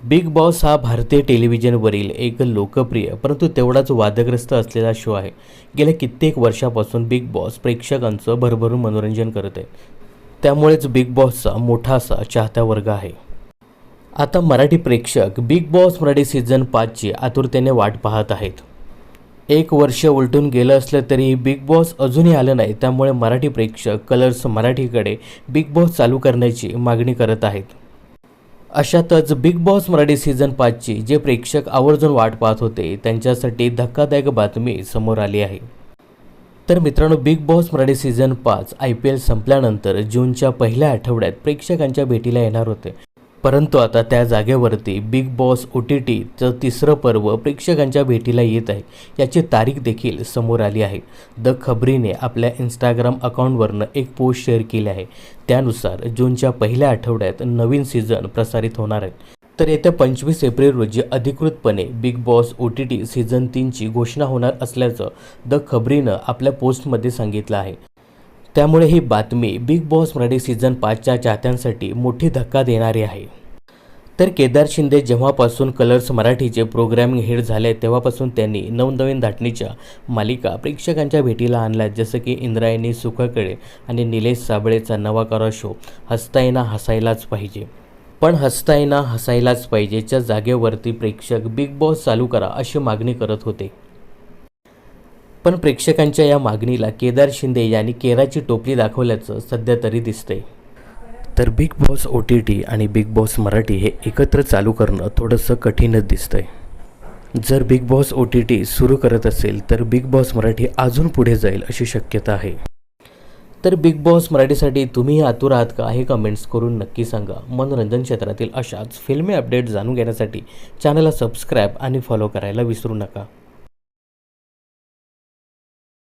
Big boss हा भारतीय टेलिव्हिजनवरील एक लोकप्रिय परंतु तेवढाच वादग्रस्त असलेला शो आहे. गेल्या कित्येक वर्षापासून बिग बॉस प्रेक्षकांचं भरभरून मनोरंजन करत आहे. त्यामुळेच बिग बॉसचा मोठा असा चाहता वर्ग आहे. आता मराठी प्रेक्षक बिग बॉस मराठी सीझन पाचची आतुरतेने वाट पाहत आहेत. एक वर्ष उलटून गेलं असलं तरी बिग बॉस अजूनही आलं नाही त्यामुळे मराठी प्रेक्षक कलर्स मराठीकडे बिग बॉस चालू करण्याची मागणी करत आहेत. अशातच बिग बॉस मराठी सीझन पाचची जे प्रेक्षक आवर्जून वाट पाहत होते त्यांच्यासाठी धक्कादायक बातमी समोर आली आहे. तर मित्रांनो बिग बॉस मराठी सीझन पाच आय पी एल संपल्यानंतर जूनच्या पहिल्या आठवड्यात प्रेक्षकांच्या भेटीला येणार होते. परंतु आता त्या जागेवरती बिग बॉस ओ टी टीचं तिसरं पर्व प्रेक्षकांच्या भेटीला येत आहे. याची तारीख देखील समोर आली आहे. द खबरीने आपल्या इंस्टाग्राम अकाउंटवरनं एक पोस्ट शेअर केली आहे. त्यानुसार जूनच्या पहिल्या आठवड्यात नवीन सीझन प्रसारित होणार आहे. तर येत्या पंचवीस एप्रिल रोजी अधिकृतपणे Bigg Boss O T T season तीनची घोषणा होणार असल्याचं द खबरीनं आपल्या पोस्टमध्ये सांगितलं आहे. त्यामुळे ही बातमी बिग बॉस मराठी सीझन पाचच्या चाहत्यांसाठी मोठी धक्का देणारी आहे. तर केदार शिंदे जेव्हापासून कलर्स मराठीचे प्रोग्रॅमिंग हिट झाले तेव्हापासून त्यांनी नवनवीन धाटणीच्या मालिका प्रेक्षकांच्या भेटीला आणल्या जसं की इंद्रायणी सुखकळे आणि निलेश साबळेचा नवा करा शो हसतायना हसायलाच पाहिजे. पण हसतायना हसायलाच पाहिजेच्या जागेवरती प्रेक्षक बिग बॉस चालू करा अशी मागणी करत होते. पण प्रेक्षकांच्या या मागणीला केदार शिंदे यांनी केराची टोपली दाखवल्याचं सध्या तरी दिसतंय. तर Bigg Boss O T T आणि बिग बॉस मराठी हे एकत्र चालू करणं थोडंसं कठीणच दिसतंय. जर Bigg Boss O T T सुरू करत असेल तर बिग बॉस मराठी अजून पुढे जाईल अशी शक्यता आहे. तर बिग बॉस मराठीसाठी तुम्ही आतुर आहात का हे कमेंट्स करून नक्की सांगा. मनोरंजन क्षेत्रातील अशाच फिल्मी अपडेट जाणून घेण्यासाठी चॅनलला सबस्क्राईब आणि फॉलो करायला विसरू नका.